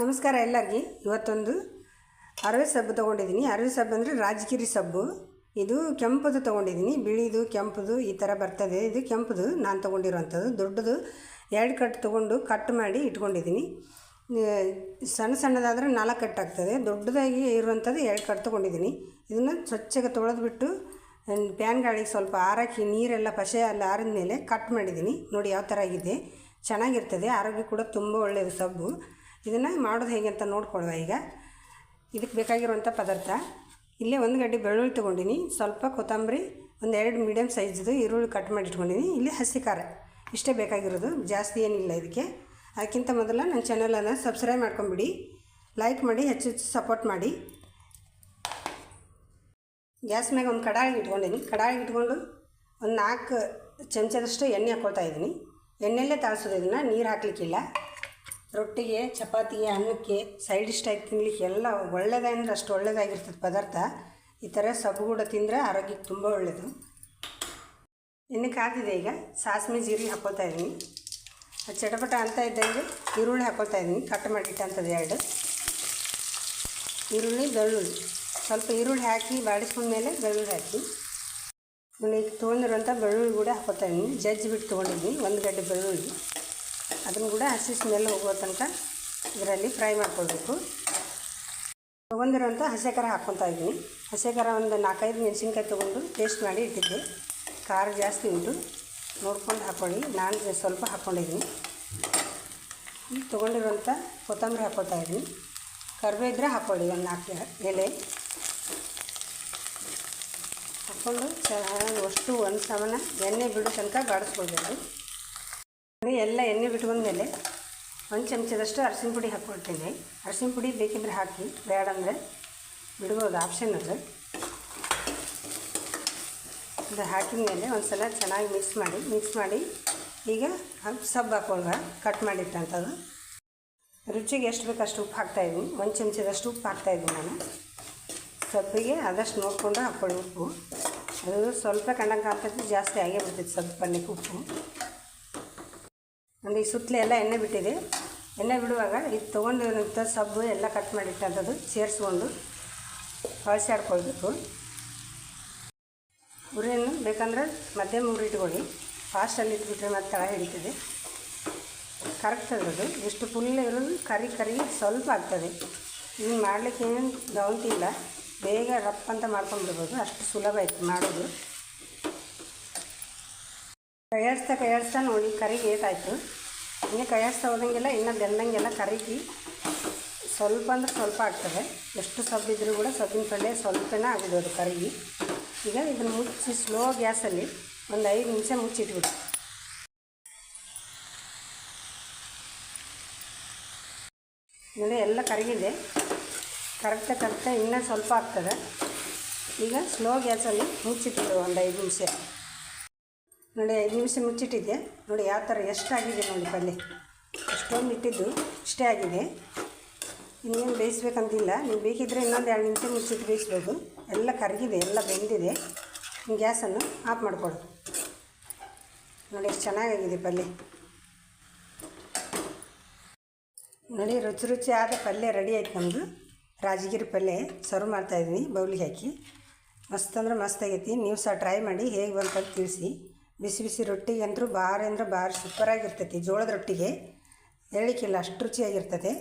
ನಮಸ್ಕಾರ ಎಲ್ಲರಿಗೆ. ಇವತ್ತೊಂದು ಅರವೆ ಸಬ್ಬು ತೊಗೊಂಡಿದ್ದೀನಿ. ಅರವೆ ಸಬ್ಬು ಅಂದರೆ ರಾಜಗಿರಿ ಸಬ್ಬು. ಇದು ಕೆಂಪದು ತೊಗೊಂಡಿದ್ದೀನಿ. ಬಿಳಿದು, ಕೆಂಪದು ಈ ಥರ ಬರ್ತದೆ. ಇದು ಕೆಂಪದು, ನಾನು ತೊಗೊಂಡಿರೋವಂಥದ್ದು ದೊಡ್ಡದು ಎರಡು ಕಟ್ ತೊಗೊಂಡು ಕಟ್ ಮಾಡಿ ಇಟ್ಕೊಂಡಿದ್ದೀನಿ. ಸಣ್ಣ ಸಣ್ಣದಾದರೆ ನಾಲ್ಕು ಕಟ್ ಆಗ್ತದೆ. ದೊಡ್ಡದಾಗಿ ಇರುವಂಥದ್ದು ಎರಡು ಕಟ್ ತೊಗೊಂಡಿದ್ದೀನಿ. ಇದನ್ನು ಸ್ವಚ್ಛಗೆ ತೊಳೆದ್ಬಿಟ್ಟು ಪ್ಯಾನ್ ಗಾಳಿಗೆ ಸ್ವಲ್ಪ ಆರಾಕಿ ನೀರೆಲ್ಲ ಪಶೆ ಎಲ್ಲ ಆರಿದ ಮೇಲೆ ಕಟ್ ಮಾಡಿದ್ದೀನಿ. ನೋಡಿ ಯಾವ ಥರ ಆಗಿದೆ. ಚೆನ್ನಾಗಿರ್ತದೆ. ಆರೋಗ್ಯ ಕೂಡ ತುಂಬ ಒಳ್ಳೆಯದು ಸಬ್ಬು. ಇದನ್ನು ಮಾಡೋದು ಹೇಗೆ ಅಂತ ನೋಡ್ಕೊಳ್ಳುವ ಈಗ. ಇದಕ್ಕೆ ಬೇಕಾಗಿರುವಂಥ ಪದಾರ್ಥ. ಇಲ್ಲೇ ಒಂದು ಗಡ್ಡೆ ಬೆಳ್ಳುಳ್ಳಿ ತೊಗೊಂಡಿನಿ. ಸ್ವಲ್ಪ ಕೊತ್ತಂಬರಿ, ಒಂದು ಎರಡು ಮೀಡಿಯಮ್ ಸೈಜ್ದು ಈರುಳ್ಳಿ ಕಟ್ ಮಾಡಿ ಇಟ್ಕೊಂಡಿನಿ. ಇಲ್ಲಿ ಹಸಿ ಖಾರ. ಇಷ್ಟೇ ಬೇಕಾಗಿರೋದು. ಜಾಸ್ತಿ ಏನಿಲ್ಲ ಇದಕ್ಕೆ. ಅದಕ್ಕಿಂತ ಮೊದಲು ನನ್ನ ಚಾನಲನ್ನು ಸಬ್ಸ್ಕ್ರೈಬ್ ಮಾಡ್ಕೊಂಬಿಡಿ. ಲೈಕ್ ಮಾಡಿ, ಹೆಚ್ಚು ಹೆಚ್ಚು ಸಪೋರ್ಟ್ ಮಾಡಿ. ಗ್ಯಾಸ್ ಮ್ಯಾಗ ಒಂದು ಕಡಾಯಿ ಇಟ್ಕೊಂಡಿನಿ. ಕಡಾಯಿ ಇಟ್ಕೊಂಡು ಒಂದು ನಾಲ್ಕು ಚಮಚದಷ್ಟು ಎಣ್ಣೆ ಹಾಕ್ಕೊಳ್ತಾ ಇದ್ದೀನಿ. ಎಣ್ಣೆಲ್ಲೇ ತಾಳ್ಸೋದು ಇದನ್ನು. ನೀರು ಹಾಕ್ಲಿಕ್ಕಿಲ್ಲ. ರೊಟ್ಟಿಗೆ, ಚಪಾತಿಗೆ, ಅನ್ನಕ್ಕೆ ಸೈಡ್ ಇಷ್ಟ ಆಗಿ ತಿನ್ಲಿಕ್ಕೆ ಎಲ್ಲ ಒಳ್ಳೆಯದೇ ಅಂದರೆ ಅಷ್ಟು ಒಳ್ಳೆಯದಾಗಿರ್ತದೆ ಪದಾರ್ಥ. ಈ ಥರ ಸಬ್ಬುಗೂಡ ತಿಂದರೆ ಆರೋಗ್ಯಕ್ಕೆ ತುಂಬ ಒಳ್ಳೆಯದು ಎಣ್ಣೆ ಕಾದಿದೆ ಈಗ. ಸಾಸಿವೆ, ಜೀರಿಗೆ ಹಾಕ್ಕೊಳ್ತಾ ಇದ್ದೀನಿ. ಚಟಪಟ ಅಂತ ಇದ್ದಂಗೆ ಈರುಳ್ಳಿ ಹಾಕೋತಾ ಇದ್ದೀನಿ. ಕಟ್ ಮಾಡಿಟ್ಟಂಥದ್ದು ಎರಡು. ಈರುಳ್ಳಿ, ಬೆಳ್ಳುಳ್ಳಿ. ಸ್ವಲ್ಪ ಈರುಳ್ಳಿ ಹಾಕಿ ಬಾಡಿಸ್ಕೊಂಡ್ಮೇಲೆ ಬೆಳ್ಳುಳ್ಳಿ ಹಾಕಿ. ಈಗ ತೊಗೊಂಡಿರುವಂಥ ಬೆಳ್ಳುಳ್ಳಿ ಕೂಡ ಹಾಕೋತಾ ಇದ್ದೀನಿ. ಜಜ್ಜಿ ಬಿಟ್ಟು ತೊಗೊಂಡಿದ್ದೀನಿ. ಒಂದು ಗಡ್ಡೆ ಬೆಳ್ಳುಳ್ಳಿ. ಅದನ್ನು ಕೂಡ ಹಸಿ ಸ್ಮೆಲ್ ಹೋಗೋ ತನಕ ಇದರಲ್ಲಿ ಫ್ರೈ ಮಾಡ್ಕೊಳ್ಬೇಕು. ತೊಗೊಂಡಿರುವಂಥ ಹಸಿ ಖಾರ ಹಾಕ್ಕೊತಾ ಇದ್ದೀನಿ. ಹಸಿ ಖಾರ ಒಂದು ನಾಲ್ಕೈದು ಮೆಣಸಿನ್ಕಾಯಿ ತೊಗೊಂಡು ಟೇಸ್ಟ್ ಮಾಡಿ ಇಟ್ಟಿದ್ದೆ. ಖಾರ ಜಾಸ್ತಿ ಉಂಟು. ನೋಡ್ಕೊಂಡು ಹಾಕ್ಕೊಳ್ಳಿ ನಾನು ಸ್ವಲ್ಪ ಹಾಕ್ಕೊಂಡಿದ್ದೀನಿ ಈಗ ತೊಗೊಂಡಿರೋಂಥ ಕೊತ್ತಂಬರಿ ಹಾಕ್ಕೊತಾ ಇದ್ದೀನಿ. ಕರಿಬೇವು ಇದ್ದರೆ ಹಾಕ್ಕೊಳ್ಳಿ ಒಂದು ನಾಲ್ಕು ಎಲೆ. ಹಾಕ್ಕೊಂಡು ಚೆನ್ನಾಗಿ ಅಷ್ಟು ಒಂದು ಸಮಾನ ಎಣ್ಣೆ ಬಿಡೋ ತನಕ ಬಾಡಿಸ್ಕೊಳ್ಬೇಕು ಎಲ್ಲ ಎಣ್ಣೆ ಬಿಟ್ಕೊಂಡ್ಮೇಲೆ ಒಂದು ಚಮಚದಷ್ಟು ಅರಸಿನ ಪುಡಿ ಹಾಕ್ಕೊಳ್ತೀನಿ. ಅರಸಿನ ಪುಡಿ ಬೇಕಿದ್ರೆ ಹಾಕಿ, ಬೇಡ ಅಂದರೆ ಬಿಡ್ಬೋದು ಆಪ್ಷನ್ ಅದು. ಅದು ಹಾಕಿದ ಮೇಲೆ ಒಂದು ಸಲ ಚೆನ್ನಾಗಿ ಮಿಕ್ಸ್ ಮಾಡಿ ಮಿಕ್ಸ್ ಮಾಡಿ ಈಗ ಸಬ್ಬು ಹಾಕೊಳ್ಳುವ ಕಟ್ ಮಾಡಿಟ್ಟಂಥದ್ದು. ರುಚಿಗೆ ಎಷ್ಟು ಬೇಕು ಅಷ್ಟು ಉಪ್ಪು ಹಾಕ್ತಾಯಿದ್ದೀನಿ ಒಂದು ಚಮಚದಷ್ಟು ಉಪ್ಪು ಹಾಕ್ತಾಯಿದ್ದೀನಿ ನಾನು. ಸಬ್ಬಿಗೆ ಆದಷ್ಟು ನೋಡಿಕೊಂಡು ಹಾಕ್ಕೊಳ್ಳಿ ಉಪ್ಪು. ಅದು ಸ್ವಲ್ಪ ಕಂಡಂಗೆ ಆಗ್ತೈತಿ ಜಾಸ್ತಿ ಆಗೇ ಬಿಡ್ತೈತೆ ಸಬ್ಬು ಪಲ್ಯಕ್ಕೆ ಉಪ್ಪು. ಒಂದು ಈ ಸುತ್ತಲೇ ಎಲ್ಲ ಎಣ್ಣೆ ಬಿಟ್ಟಿದೆ. ಎಣ್ಣೆ ಬಿಡುವಾಗ ಇದು ತೊಗೊಂಡಿರೋಂಥ ಸಬ್ಬು ಎಲ್ಲ ಕಟ್ ಮಾಡಿಟ್ಟಂಥದ್ದು ಸೇರಿಸ್ಕೊಂಡು ಕಳಿಸಾಡ್ಕೊಳ್ಬೇಕು ಉರಿಯನ್ನು ಬೇಕಂದ್ರೆ ಮಧ್ಯಮ ಉರಿ ಇಟ್ಕೊಳ್ಳಿ. ಫಾಸ್ಟಲ್ಲಿ ಇಟ್ಬಿಟ್ರೆ ಮತ್ತೆ ತಳ ಹಿಡಿತದೆ. ಕರೆಕ್ಟ್ ಅದು. ಎಷ್ಟು ಫುಲ್ ಇರೋದು ಕರಿ ಕರಿ ಸ್ವಲ್ಪ ಆಗ್ತದೆ. ಇದನ್ನು ಮಾಡಲಿಕ್ಕೆ ಏನು ಗೌಂತಿಲ್ಲ ಬೇಗ ರಪ್ ಅಂತ ಮಾಡ್ಕೊಂಡ್ಬಿಡ್ಬೋದು. ಅಷ್ಟು ಸುಲಭ ಆಯ್ತು ಮಾಡೋದು. ಕೈಯಾಡಿಸ್ತಾ ಕೈಯಾಡಿಸ್ತಾ ನೋಡಿ ಕರಿಗೆ ಏಟಾಯಿತು ಹಿಂಗೆ ಕೈಯಾಡಿಸ್ತಾ ಹೋದಂಗೆಲ್ಲ, ಇನ್ನೂ ಬೆಂದಂಗೆಲ್ಲ ಕರಿಗೆ. ಸ್ವಲ್ಪ ಅಂದ್ರೆ ಸ್ವಲ್ಪ ಆಗ್ತದೆ. ಎಷ್ಟು ಸಬ್ಬಿದ್ರೂ ಕೂಡ ಸಬ್ಬಿನ ಪಲ್ಯ ಸ್ವಲ್ಪನೇ ಆಗಿದೆ ಅದು ಕರಿಗೆ. ಈಗ ಇದನ್ನು ಮುಚ್ಚಿ ಸ್ಲೋ ಗ್ಯಾಸಲ್ಲಿ ಒಂದು ಐದು ನಿಮಿಷ ಮುಚ್ಚಿಟ್ಬಿಡಿ. ನೋಡಿ, ಎಲ್ಲ ಕರಗಿದೆ. ಕರಗ್ತಾ ಕರಗ್ತಾ ಇನ್ನೂ ಸ್ವಲ್ಪ ಆಗ್ತದೆ. ಈಗ ಸ್ಲೋ ಗ್ಯಾಸಲ್ಲಿ ಮುಚ್ಚಿಟ್ಬಿಡು ಒಂದು ಐದು ನಿಮಿಷ. ನೋಡಿ ಐದು ನಿಮಿಷ ಮುಚ್ಚಿಟ್ಟಿದ್ದೆ ನೋಡಿ ಯಾವ ಥರ ಎಷ್ಟಾಗಿದೆ ನೋಡಿ ಪಲ್ಯ ಅಷ್ಟೊಂದು ಇಟ್ಟಿದ್ದು, ಇಷ್ಟೇ ಆಗಿದೆ. ಇನ್ನೇನು ಬೇಯಿಸ್ಬೇಕಂತಿಲ್ಲ. ನೀವು ಬೇಕಿದ್ದರೆ ಇನ್ನೊಂದು ಎರಡು ನಿಮಿಷ ಮುಚ್ಚಿಟ್ಟು ಬೇಯಿಸ್ಬೋದು. ಎಲ್ಲ ಕರಗಿದೆ, ಎಲ್ಲ ಬೆಂದಿದೆ. ಗ್ಯಾಸನ್ನು ಆಫ್ ಮಾಡ್ಕೊಳ್ಳಿ. ನೋಡಿ ಎಷ್ಟು ಚೆನ್ನಾಗಾಗಿದೆ ಪಲ್ಯ ನೋಡಿ, ರುಚಿ ರುಚಿ ಆದ ಪಲ್ಯ ರೆಡಿ ಆಯ್ತು ನಮ್ಮದು ರಾಜಗಿರಿ ಪಲ್ಯ ಸರ್ವ್ ಮಾಡ್ತಾಯಿದ್ದೀನಿ ಬೌಲಿಗೆ ಹಾಕಿ. ಮಸ್ತ್ ಅಂದ್ರೆ ಮಸ್ತ್ ಆಗೈತಿ. ನೀವು ಸಹ ಟ್ರೈ ಮಾಡಿ ಹೇಗೆ ಬಂತಂತ ತಿಳಿಸಿ. ಬಿಸಿ ಬಿಸಿ ರೊಟ್ಟಿ ಅಂದರೂ ಭಾರಿ ಅಂದ್ರೆ ಭಾರಿ ಸೂಪರಾಗಿರ್ತೈತಿ ಜೋಳದ ರೊಟ್ಟಿಗೆ ಹೇಳಲಿಕ್ಕಿಲ್ಲ ಅಷ್ಟು ರುಚಿಯಾಗಿರ್ತದೆ.